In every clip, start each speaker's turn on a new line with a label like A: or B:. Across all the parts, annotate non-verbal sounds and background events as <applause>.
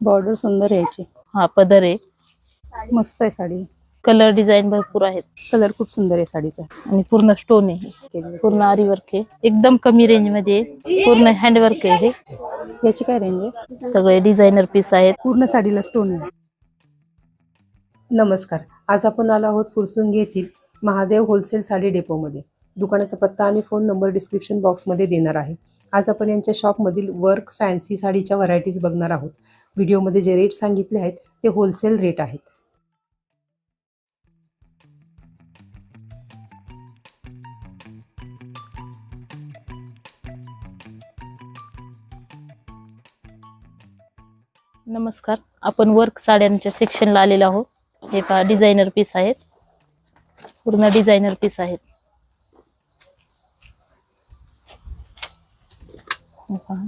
A: Border सुंदर आहे याची
B: हा पदर आहे.
A: मस्त आहे साडी.
B: कलर डिझाईन भरपूर आहेत.
A: कलर खूप सुंदर आहे साडीचा.
B: आणि पूर्ण स्टोन आहे.
A: केलेलं.
B: पूर्ण आरी वर्क आहे. एकदम कमी रेंजमध्ये आहे. पूर्ण हँडवर्क आहे हे.
A: याची काय रेंज आहे?
B: सगळे डिझायनर पीस आहेत.
A: पूर्ण साडीला स्टोन आहे. नमस्कार. आज आपण आलो आहोत फुरसुंगी येथील महादेव होलसेल साडी डेपोमध्ये दुकानाचा पत्ता आणि फोन नंबर डिस्क्रिप्शन बॉक्समध्ये देणार आहे. आज आपण यांच्या शॉपमधील वर्क फॅन्सी साडीच्या व्हरायटीज बघणार आहोत. व्हिडिओमध्ये जे रेट सांगितले आहेत ते होलसेल रेट आहेत.
B: नमस्कार. आपण वर्क साड्यांच्या सेक्शनला आलेलो आहोत. हे पहा डिझायनर पीस आहेत. पूर्ण डिझायनर पीस आहेत. पहा.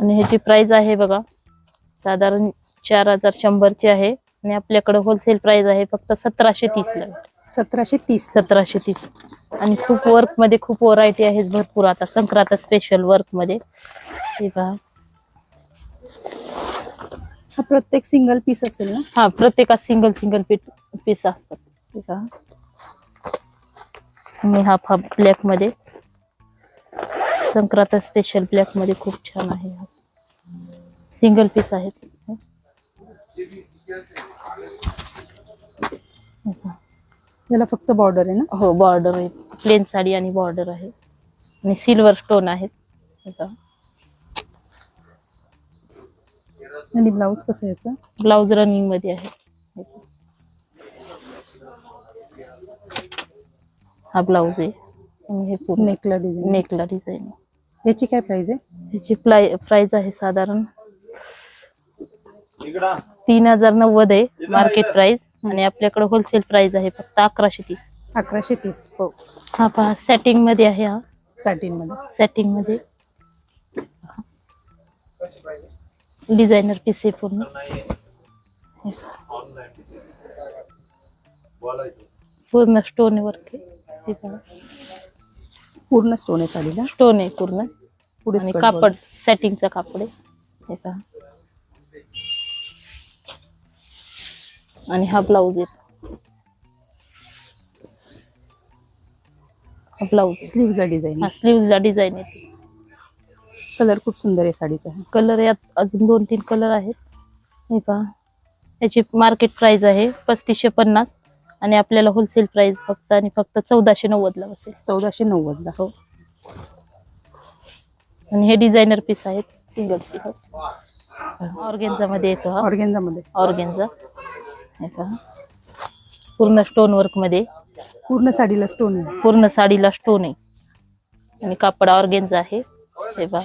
B: आणि ह्याची प्राइस आहे बघा. साधारण चार हजार शंभरची आहे. आणि आपल्याकडे होलसेल प्राइस आहे फक्त सतराशे तीसला
A: सतराशे तीस.
B: सतराशे तीस. आणि खूप वर्कमध्ये खूप व्हरायटी आहे भरपूर आता. संक्रांत स्पेशल वर्कमध्ये. हे पहा.
A: हा प्रत्येक सिंगल पीस असेल ना?
B: हा प्रत्येकात सिंगल सिंगल पीट पीस असतात. हे पहा. आणि हा हा ब्लॅकमध्ये. संक्रांत स्पेशल ब्लॅकमध्ये खूप छान आहे. हा सिंगल पीस आहेत.
A: याला फक्त बॉर्डर आहे ना?
B: हो बॉर्डर आहे. प्लेन साडी आणि बॉर्डर आहे. आणि सिल्वर स्टोन आहेत. हे.
A: आणि ब्लाऊज कसं याचं?
B: ब्लाउज रनिंगमध्ये आहे. हा ब्लाउज आहे. हे पूर्ण
A: नेकला डिझाईन
B: नेकला डिझाईन
A: याची काय प्राइस आहे?
B: ह्याची प्लाय प्राइस आहे साधारण तीन हजार नव्वद आहे मार्केट प्राइस आणि आपल्याकडे होलसेल प्राइस आहे फक्त अकराशे तीस.
A: अकराशे तीस.
B: हो. हा पहा सेटिंगमध्ये आहे हा.
A: साठीन मध्ये.
B: सेटिंगमध्ये. डिझायनर पीस आहे पूर्ण. पूर्ण स्टोन वर्क आहे. हे पहा.
A: पूर्ण स्टोन आहे साडीला?
B: स्टोन आहे पूर्ण.
A: पुढे
B: आणि
A: skirt
B: कापड
A: border.
B: सेटिंगचं कापड आहे. हे पहा. आणि हा ब्लाऊज आहे. हा ब्लाऊज
A: स्लीवचा डिझाईन
B: हा स्लीव्हला डिझाईन आहे.
A: कलर खूप सुंदर आहे साडीचा.
B: कलर यात अजून दोन तीन कलर आहेत. हे पहा. याची मार्केट प्राइस आहे पस्तीसशे पन्नास आणि आपल्याला होलसेल प्राइस फक्त आणि फक्त चौदाशे नव्वदला बसेल.
A: चौदाशे नव्वदला.
B: हो. आणि हे डिझायनर पीस आहेत सिंगल पीस ऑर्गेन्झा मध्ये येतो हा.
A: ऑर्गेन्झा मध्ये.
B: ऑर्गेन्झा हे पहा. पूर्ण स्टोन वर्कमध्ये.
A: पूर्ण साडीला स्टोन आहे.
B: पूर्ण साडीला स्टोन आहे. आणि कापड ऑर्गेन्झा आहे. हे पहा.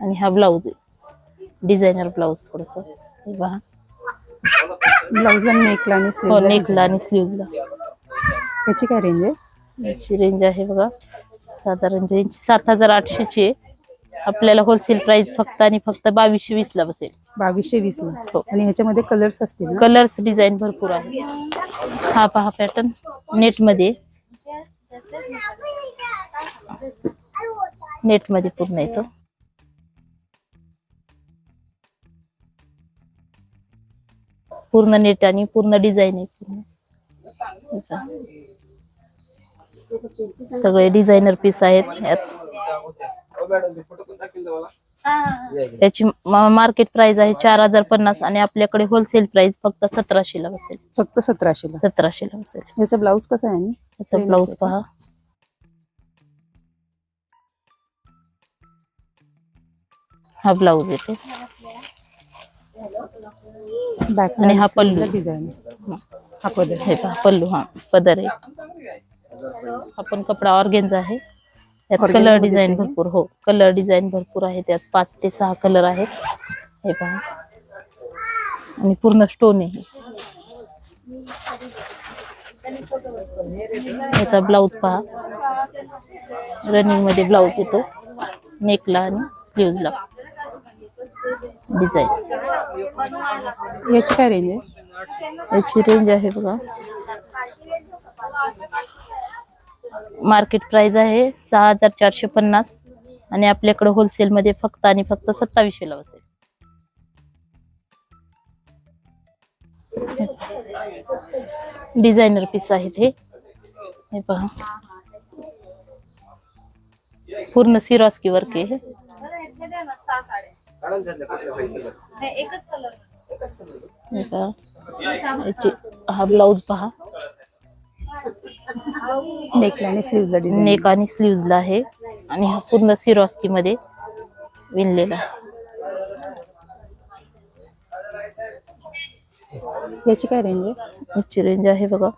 B: आणि हा ब्लाऊज आहे. डिझायनर ब्लाऊज थोडस. हे पहा.
A: ब्लाऊजला नेकला आणि
B: हो नेकला आणि स्लीव्हला
A: याची काय रेंज आहे?
B: याची रेंज आहे बघा. साधारण रेंज सात हजार आठशेची आहे. आपल्याला होलसेल प्राइस फक्त आणि फक्त बावीसशे वीस ला बसेल.
A: बावीसशे वीस ला.
B: हो.
A: आणि ह्याच्यामध्ये कलर्स असतील ना?
B: कलर्स डिझाईन भरपूर आहे. हा पहा पॅटर्न नेटमध्ये. नेटमध्ये पूर्ण येतो. पूर्ण नेट आणि पूर्ण डिझाईन आहे पूर्ण. हे पहा. सगळे डिझायनर पीस आहेत यात याची मार्केट प्राइस आहे चार हजार पन्नास आणि आपल्याकडे होलसेल प्राइस फक्त सतराशे ला बसेल.
A: फक्त सतराशे ला
B: सतराशे ला बसेल.
A: याचा ब्लाऊज कसा आहे
B: याचा ब्लाऊज पहा. हा ब्लाऊज येतो.
A: बॅक
B: आणि हा पल्लू.
A: डिझाईन हा पदर.
B: हे पहा पल्लू हा. पदर आहे. आपण कपडा ऑर्गेन्झा आहे. त्यात कलर डिझाईन? भरपूर हो. कलर डिझाईन भरपूर आहे त्यात. पाच ते सहा कलर आहेत. हे पहा. आणि पूर्ण स्टोन आहे याचा ब्लाऊज पहा. रनिंगमध्ये ब्लाऊज येतो. नेकला आणि स्लीव्हजला डिझाईन
A: याची काय रेंज आहे?
B: याची रेंज आहे बघा. मार्केट प्राइस आहे सहा हजार चारशे पन्नास आणि आपल्याकडे होलसेल मध्ये फक्त आणि फक्त सत्तावीसशेला बसेल. डिझायनर पीस आहेत हे. हे पहा. पूर्ण सिरॉस्की वर्क आहे हा. ब्लाउज पहा.
A: नेकला आणि स्लीवला डिझाईन
B: नेक आणि स्लीव्हजला आहे. आणि हा पूर्ण सिरॉस्की मध्ये विणलेला आहे.
A: याची काय रेंज आहे?
B: याची रेंज आहे बघा.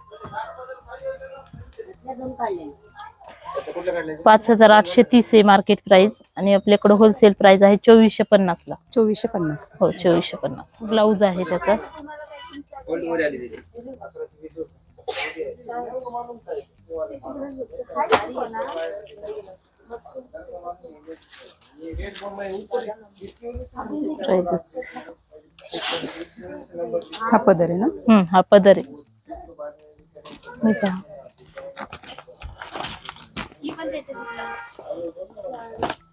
B: पाच हजार आठशे तीस आहे मार्केट प्राइस आणि आपल्याकडे होलसेल प्राइस आहे चोवीसशे पन्नास ला.
A: चोवीसशे पन्नास
B: हो चोवीसशे पन्नास. ब्लाऊज आहे त्याचा.
A: हा पदर आहे ना?
B: हम्म हा पदर आहे. हे पहा.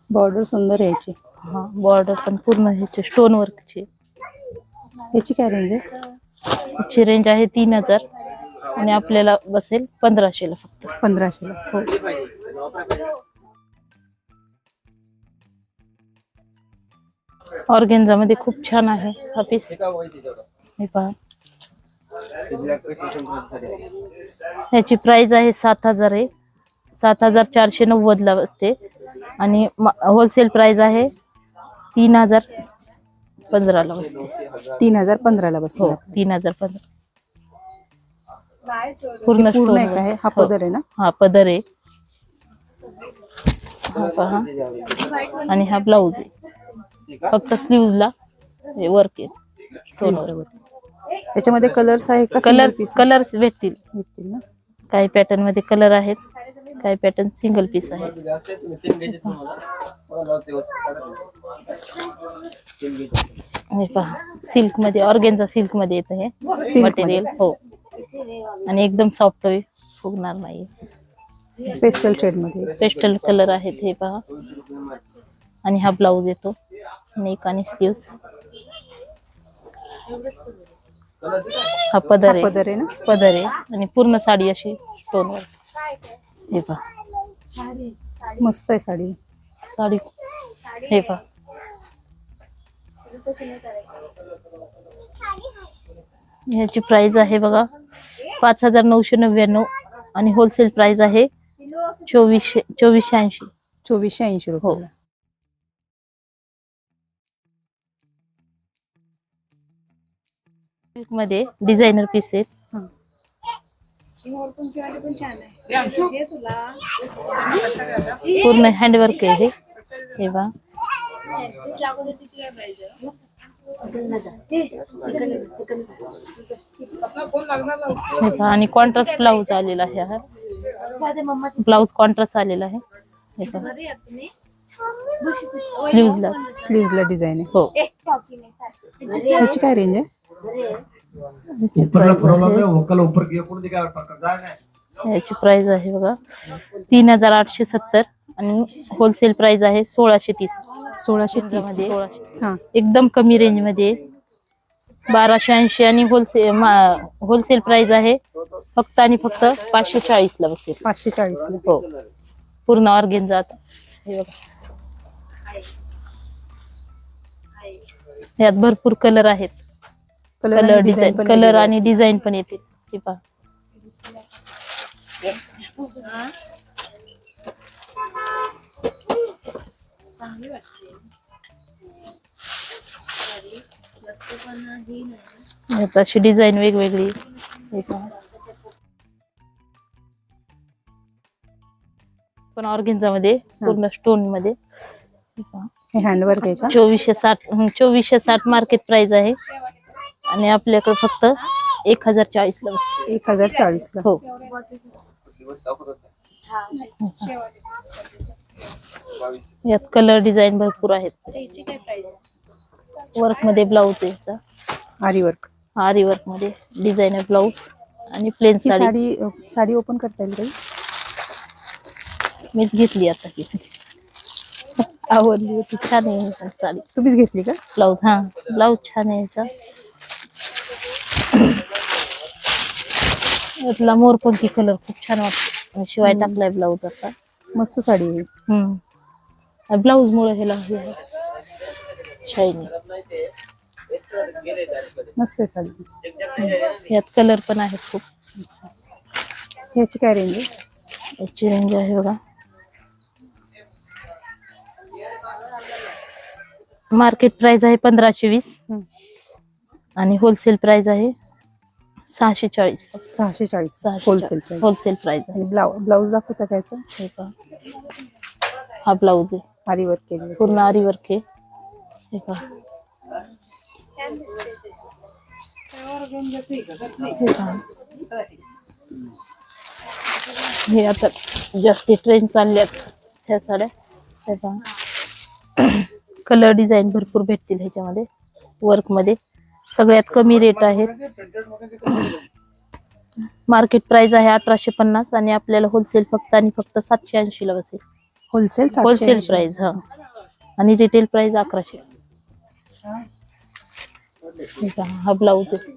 A: बॉर्डर सुंदर आहे याची.
B: हा बॉर्डर पण पूर्ण ह्याचे स्टोन वर्कची
A: याची काय रेंज आहे?
B: याची रेंज आहे तीन हजार. आणि आपल्याला बसेल पंधराशेला फक्त.
A: पंधराशेला.
B: हो. ऑर्गेन्झा मध्ये खूप छान आहे हा पीस हे पहा. याची प्राइस आहे सात हजार आहे. सात हजार चारशे नव्वद ला बसते. आणि होलसेल प्राइस आहे तीन हजार पंधराला बसते.
A: तीन हजार पंधराला बसतो.
B: हो तीन हजार पंधरा. पूर्ण
A: पूर्ण एक आहे हा?
B: हो.
A: पदर आहे ना?
B: हा पदर आहे. हा पहा. आणि हा ब्लाऊज आहे. फक्त स्लीव्हजला हे वर्क आहे.
A: याच्यामध्ये कलर्स आहे
B: कलर कलर्स भेटतील.
A: भेटतील ना?
B: काही पॅटर्नमध्ये कलर आहेत काही पॅटर्न सिंगल पीस आहेत. हे पहा. सिल्कमध्ये ऑर्गेन्झा सिल्कमध्ये येतं हे.
A: Silk
B: मटेरियल हो. आणि एकदम सॉफ्ट आहे. फुगणार नाही.
A: पेस्टल शेडमध्ये.
B: पेस्टल कलर आहेत हे पहा. आणि हा ब्लाऊज येतो. नेक आणि स्लीव्स हा पदर
A: पदर आहे ना?
B: पदर आहे. आणि पूर्ण साडी अशी स्टोन वर. हे पहा.
A: मस्त आहे साडी.
B: साडी. हे पहा. ह्याची प्राइस आहे बघा. पाच हजार नऊशे नव्याण्णव आणि होलसेल प्राइस आहे चोवीसशे चोवीसशे ऐंशी.
A: चोवीसशे ऐंशी
B: हो.
A: रुपये.
B: सिल्कमध्ये डिझायनर पीस आहेत. पूर्ण हँडवर्क आहे हे. हे हे पहा आणि कॉन्ट्रास्ट ब्लाऊज आलेला आहे हा. ब्लाऊज कॉन्ट्रास्ट आलेला आहे. हे स्लीव्हजला
A: स्लीव्हजला डिझाईन आहे.
B: हो.
A: काय रेंज आहे?
B: याची
C: ऊपर
B: प्राइस
C: प्रॉब्लम
B: आहे.
C: है वो कल ऊपर किया पूर्ण दिखा पर जाएगा
B: याची प्राइस आहे बघा. तीन हजार आठशे सत्तर आणि होलसेल प्राइस आहे सोळाशे तीस.
A: सोळाशे तीस.
B: मध्ये. सोळाशे
A: हा.
B: एकदम कमी रेंजमध्ये बाराशे ऐंशी आणि होलसेल होलसेल प्राइस आहे. फक्त आणि फक्त पाचशे चाळीस ला बसेल.
A: पाचशे चाळीसला.
B: हो. पूर्ण ऑर्गेन जात हे बघा. यात भरपूर कलर आहेत.
A: कलर डिझाईन
B: कलर आणि डिझाईन पण हे पहा. यात अशी डिझाईन वेगवेगळी. पहा पण ऑर्गेन्झा मध्ये पूर्ण
A: स्टोनमध्ये हँडवर्क आहे का?
B: चोवीसशे साठ चोवीसशे साठ मार्केट प्राइस आहे. आणि आपल्याकडे फक्त एक हजार चाळीस ला.
A: एक हजार चाळीसला
B: हो. यात कलर डिझाईन भरपूर आहेत. वर्कमध्ये ब्लाऊज आहे? याचा
A: आरी वर्क
B: आरी वर्कमध्ये डिझाईनर ब्लाऊज आणि प्लेन साडी.
A: साडी ओपन करता येईल काही?
B: मीच घेतली आता. ही आवडली होती. छान आहे साडी.
A: तुम्हीच घेतली का?
B: ब्लाऊज हा. ब्लाऊज छान आहे याचा. यातला मोरपंखी कलर खूप छान वाटतो. शिवाय टाकलाय ब्लाऊज असा
A: मस्त साडी आहे
B: हम्म. ब्लाऊज मुळे हे आहे. शायनी
A: मस्त आहे साडी.
B: यात कलर पण आहेत खूप.
A: ह्याची काय रेंज आहे?
B: याची रेंज आहे बघा. मार्केट प्राइस आहे पंधराशे वीस. आणि होलसेल प्राइस आहे सहाशे चाळीस
A: सहाशे चाळीस
B: सहाशे
A: होलसेल प्राइस
B: होलसेल प्राइस आहे
A: आणि ब्लाऊ ब्लाऊज दाखवता काय याचं?
B: हे पहा. हा ब्लाऊज आहे.
A: आरी वर्क केलेलं
B: पूर्ण आरी वर्क आहे. हे पहा. हे आता जास्ती ट्रेन चालल्यात ह्या साड्या. हे पहा. <coughs> कलर डिझाईन भरपूर भेटतील ह्याच्यामध्ये वर्कमध्ये. सगळ्यात कमी रेट आहेत. मार्केट प्राइस आहे अठराशे पन्नास आणि आपल्याला होलसेल फक्त आणि फक्त सातशे ऐंशी ला बसेल.
A: होलसेल
B: होलसेल प्राइस हा. आणि रिटेल प्राइस अकराशे. हे? ब्लाऊज आहे.